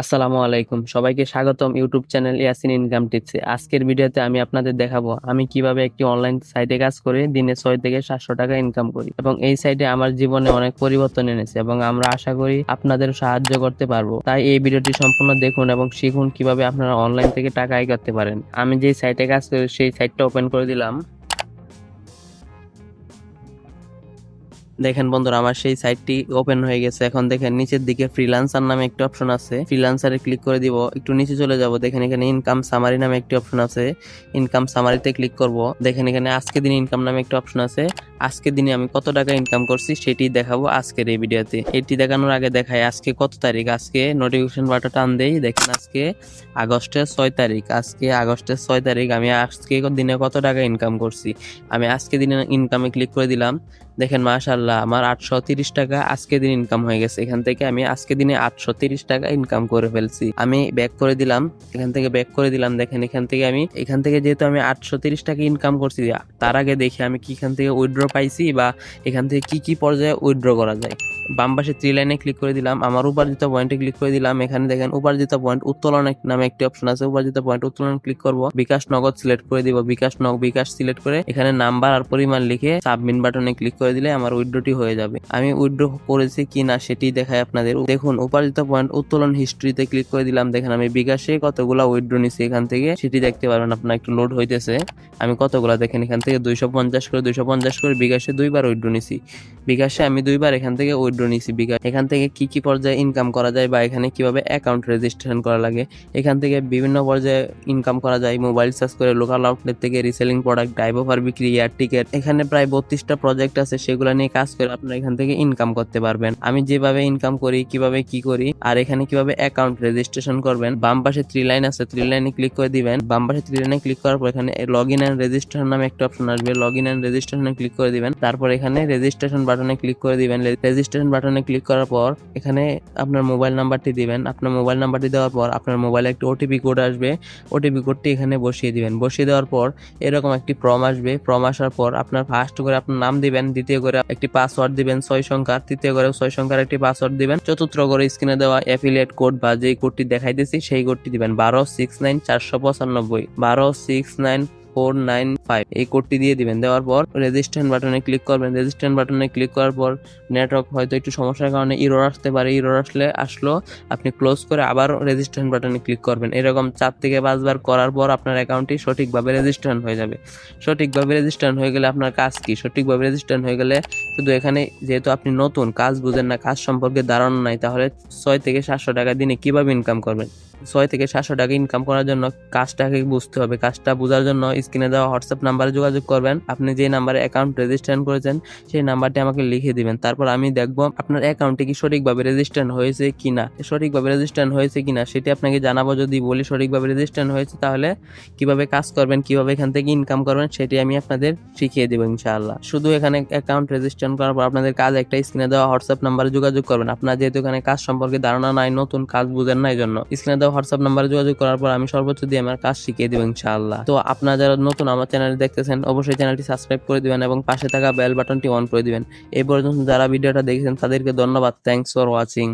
আসসালামু আলাইকুম। সবাইকে স্বাগতম ইউটিউব চ্যানেল ইয়াসিন ইনকাম টিপসে আজকের ভিডিওতে আমি আপনাদের দেখাবো, আমি কীভাবে একটি অনলাইন সাইটে কাজ করে দিনে ছয় থেকে সাতশো টাকা ইনকাম করি এবং এই সাইটে আমার জীবনে অনেক পরিবর্তন এনেছে এবং আমরা আশা করি আপনাদের সাহায্য করতে পারব। তাই এই ভিডিওটি সম্পূর্ণ দেখুন এবং শিখুন কীভাবে আপনারা অনলাইন থেকে টাকা আয় করতে পারেন। আমি যে সাইটে কাজ করি, সেই সাইটটা ওপেন করে দিলাম। দেখেন বন্ধুরা, আমার সেই সাইটটি ওপেন হয়ে গেছে। এখন দেখেন নিচের দিকে ফ্রিলান্সার নামে একটি অপশন আছে। ফ্রিলান্সারে ক্লিক করে দিব, একটু নিচে চলে যাব। দেখেন এখানে ইনকাম সামারি নামে একটি অপশন আছে। ইনকাম সামারিতে ক্লিক করব। দেখেন এখানে আজকে দিন ইনকাম নামে একটি অপশন আছে। আজকে দিনে আমি কত টাকা ইনকাম করছি সেটি দেখাবো আজকের এই ভিডিওতে। এটি দেখানোর আগে দেখাই আজকে কত তারিখ? আজকে নোটিফিকেশন বাটন টান দেই। দেখেন আজকে আগস্টের ছয় তারিখ। আজকে আগস্টের ছয় তারিখ আমি আজকে দিনে কত টাকা ইনকাম করছি? আমি আজকে দিনে ইনকামে ক্লিক করে দিলাম। দেখেন মাশাল্লাহ আমার আটশো তিরিশ টাকা আজকে দিন ইনকাম হয়ে গেছে। এখান থেকে আমি আজকে দিনে আটশো তিরিশ টাকা ইনকাম করে ফেলছি। আমি ব্যাক করে দিলাম। এখান থেকে ব্যাক করে দিলাম। দেখেন, এখান থেকে আমি, এখান থেকে যেহেতু আমি আটশো তিরিশ টাকা ইনকাম করছি, তার আগে দেখি আমি কি এখান থেকে উইথড্র পাইছি বা এখান থেকে কি কি পর্যায়ে উইথড্র করা যায়। বাম পাশে থ্রি লাইনে ক্লিক করে দিলাম, আমার উপার্জিত পয়েন্টে ক্লিক করে দিলাম, এখানে দেখেন উপার্জিত পয়েন্ট উত্তোলন নামে একটি অপশন আছে, উপার্জিত পয়েন্ট উত্তোলন ক্লিক করব, বিকাশ নগদ সিলেক্ট করে দিব, বিকাশ নগ বিকাশ সিলেক্ট করে এখানে নাম্বার আর পরিমাণ লিখে সাবমিট বাটনে ক্লিক করে দিলে আমার উইথড্রটি হয়ে যাবে। আমি উইথড্র করেছি কি না সেটি দেখায় আপনাদের। দেখুন, উপার্জিত পয়েন্ট উত্তোলন হিস্ট্রিতে ক্লিক করে দিলাম, দেখেন আমি বিকাশে কতগুলা উইথড্র নিছি এখান থেকে, সেটি দেখতে পারবেন, আপনার একটু লোড হইতেছে। আমি কতগুলা দেখেন এখান থেকে, দুইশো পঞ্চাশ করে দুইশো পঞ্চাশ করে বিকাশে দুইবার উইথড্র নিছি। বিকাশে আমি দুইবার এখান থেকে উইথড্র নিছি। বিকাশ এখান থেকে কি কি পর্যায়ে ইনকাম করা যায় বা এখানে কীভাবে অ্যাকাউন্ট রেজিস্ট্রেশন করা লাগে? এখান থেকে বিভিন্ন পর্যায়ে ইনকাম করা যায়। মোবাইল সার্চ করে লোকাল আউটলেট থেকে রিসেলিং প্রোডাক্ট ড্রাইভ ওভার বিক্রি এয়ার টিকেট এখানে প্রায় বত্রিশটা প্রজেক্ট আছে, সেগুলো নিয়ে কাজ করে আপনারা এখান থেকে ইনকাম করতে পারবেন। আমি যেভাবে ইনকাম করি, কীভাবে কি করি, আর এখানে কীভাবে অ্যাকাউন্ট রেজিস্ট্রেশন করবেন, বাম পাশে থ্রি লাইন আছে থ্রি লাইনে ক্লিক করে দিবেন। বাম পাশে থ্রি লাইনে ক্লিক করার পর এখানে লগ ইন অ্যান্ড রেজিস্ট্রেশন নামে একটা অপশন আসবে। লগ ইন অ্যান্ড রেজিস্ট্রেশনে ক্লিক করে দিবেন। তারপর এখানে রেজিস্ট্রেশন বাটনে ক্লিক করে দিবেন। রেজিস্ট্রেশন বাটনে ক্লিক করার পর এখানে আপনার মোবাইল নাম্বারটি দিবেন। আপনার মোবাইল নাম্বারটি দেওয়ার পর আপনার মোবাইলে একটি ওটিপি কোড আসবে। ওটিপি কোডটি এখানে বসিয়ে দিবেন। বসিয়ে দেওয়ার পর এরকম একটি ফর্ম আসবে। ফর্ম আসার পর আপনার ফার্স্ট করে আপনার নাম দিবেন। দ্বিতীয় করে একটি পাসওয়ার্ড দিবেন, ছয় সংখ্যার। তৃতীয় করে ছয় সংখ্যার একটি পাসওয়ার্ড দিবেন। চতুর্থ করে স্ক্রিনে দেওয়া অ্যাফিলিয়েট কোড বা যেই কোডটি দেখাইতেছি, সেই কোডটি দিবেন। বারো সিক্স নাইন চারশো পঁচানব্বই। বারো six nine four nine five এই কোডটি দিয়ে দিবেন। দেওয়ার পর রেজিস্ট্রেশন বাটনে ক্লিক করবেন। রেজিস্ট্রেশন বাটনে ক্লিক করার পর নেটওয়ার্ক হয়তো একটু সমস্যার কারণে ইরোর আসতে পারে। ইরোর আসলে আসলো। আপনি ক্লোজ করে আবার রেজিস্ট্রেশন বাটনে ক্লিক করবেন। এরকম চার থেকে পাঁচবার করার পর আপনার অ্যাকাউন্টটি সঠিকভাবে রেজিস্ট্রেশন হয়ে যাবে। সঠিকভাবে রেজিস্ট্রেশন হয়ে গেলে আপনার কাজ কি? সঠিকভাবে রেজিস্ট্রেশন হয়ে গেলে শুধু এখানে যেহেতু আপনি নতুন, কাজ বুঝেন না, কাজ সম্পর্কে ধারণা নাই, তাহলে ছয় থেকে সাতশো টাকা দিনে কীভাবে ইনকাম করবেন? ছয় থেকে সাতশো টাকা ইনকাম করার জন্য কাজটাকে বুঝতে হবে। কাজটা বোঝার জন্য স্ক্রিনে দেওয়া হোয়াটসঅ্যাপ নাম্বারে যোগাযোগ করবেন। আপনি যে নাম্বারে অ্যাকাউন্ট রেজিস্ট্রেশন করেছেন, সেই নাম্বারটি আমাকে লিখে দিবেন। তারপর আমি দেখব আপনার অ্যাকাউন্টে কি সঠিকভাবে রেজিস্ট্রেশন হয়েছে কিনা। সঠিকভাবে রেজিস্ট্রেশন হয়েছে কিনা, সেটি আপনাকে জানাব। যদি বলি সঠিকভাবে রেজিস্ট্রেশন হয়েছে, তাহলে কীভাবে কাজ করবেন, কীভাবে এখান থেকে ইনকাম করবেন, সেটি আমি আপনাদের শিখিয়ে দেবো ইনশাআল্লাহ। শুধু এখানে অ্যাকাউন্ট রেজিস্ট্রেশন করার পর আপনাদের কাজ একটা স্ক্রিনে দেওয়া হোয়াটসঅ্যাপ নাম্বারে যোগাযোগ করবেন। আপনার যেহেতু এখানে কাজ সম্পর্কে ধারণা নাই, নতুন কাজ বুঝেন না এই জন্য স্ক্রিনে দেওয়া হোয়াটসঅ্যাপ নাম্বারে যোগাযোগ করার পর আমি সর্বোচ্চ দিয়ে আমার কাজ শিখিয়ে দেবো ইনশাআল্লাহ। তো আপনারা যারা নতুন আমার চ্যানেল দেখতেছেন, অবশ্যই চ্যানেলটি সাবস্ক্রাইব করে দিবেন এবং পাশে থাকা বেল বাটনটি অন করে দিবেন। এই পর্যন্ত যারা ভিডিওটা দেখেছেন, তাদেরকে ধন্যবাদ। Thanks for watching